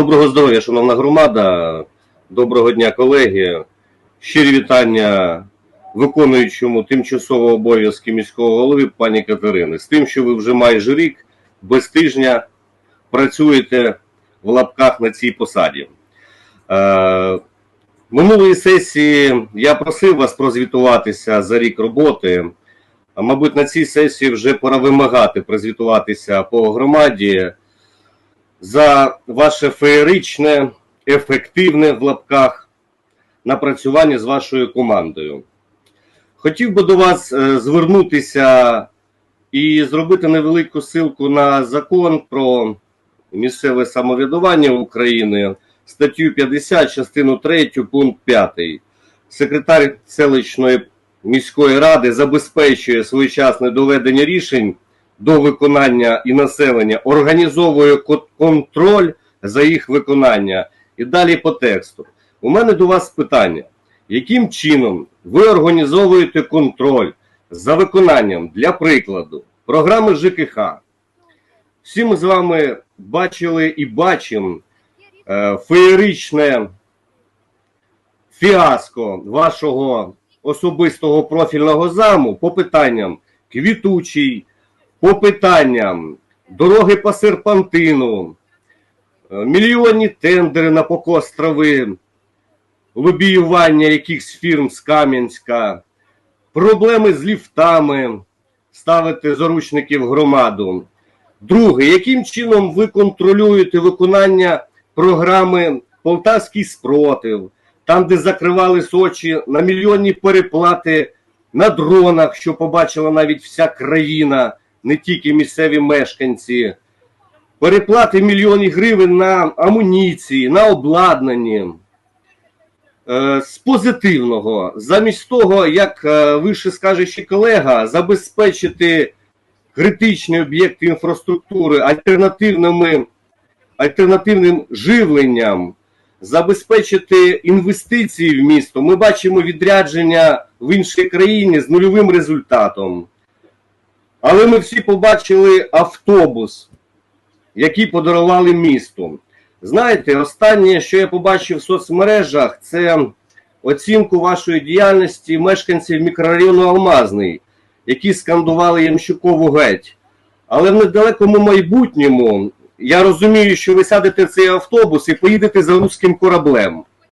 Доброго здоров'я, шановна громада. Доброго дня, колеги. Щирі вітання виконуючому тимчасово обов'язки міського голови пані Катерини. З тим, що ви вже майже рік без тижня працюєте в лапках на цій посаді. Е, минулої сесії я просив вас прозвітуватися за рік роботи. Мабуть, на цій сесії вже пора вимагати прозвітуватися по громаді за ваше феєричне, ефективне в лапках напрацювання з вашою командою. Хотів би до вас е, звернутися і зробити невелику ссылку на закон про місцеве самоврядування України, статтю 50, частину 3, пункт 5. Секретар селищної міської ради забезпечує своєчасне доведення рішень до виконання і населення, організовує контроль за їх виконання. І далі по тексту. У мене до вас питання: яким чином ви організовуєте контроль за виконанням, для прикладу, програми ЖКХ? Всі ми з вами бачили і бачимо е, феєричне фіаско вашого особистого профільного заму по питанням квітучий, по питанням. Дороги по серпантину, е, мільйонні тендери на покос трави, лобіювання якихось фірм з Кам'янська, проблеми з ліфтами, ставити заручників громаду. Друге, яким чином ви контролюєте виконання програми Полтавський спротив, там, де закривали очі на мільйонні переплати на дронах, що побачила навіть вся країна, не тільки місцеві мешканці, переплати мільйонів гривень на амуніції, на обладнанні. Е, З позитивного, замість того, як е, вище скаже ще колега, забезпечити критичні об'єкти інфраструктури альтернативними, альтернативним живленням, забезпечити інвестиції в місто. Ми бачимо відрядження в іншій країні з нульовим результатом. Але ми всі побачили автобус, який подарували місту. Знаєте, останнє, що я побачив в соцмережах, це оцінку вашої діяльності мешканців мікрорайону Алмазний, які скандували Ямщукову геть. Але в недалекому майбутньому я розумію, що ви сядете в цей автобус і поїдете за руським кораблем.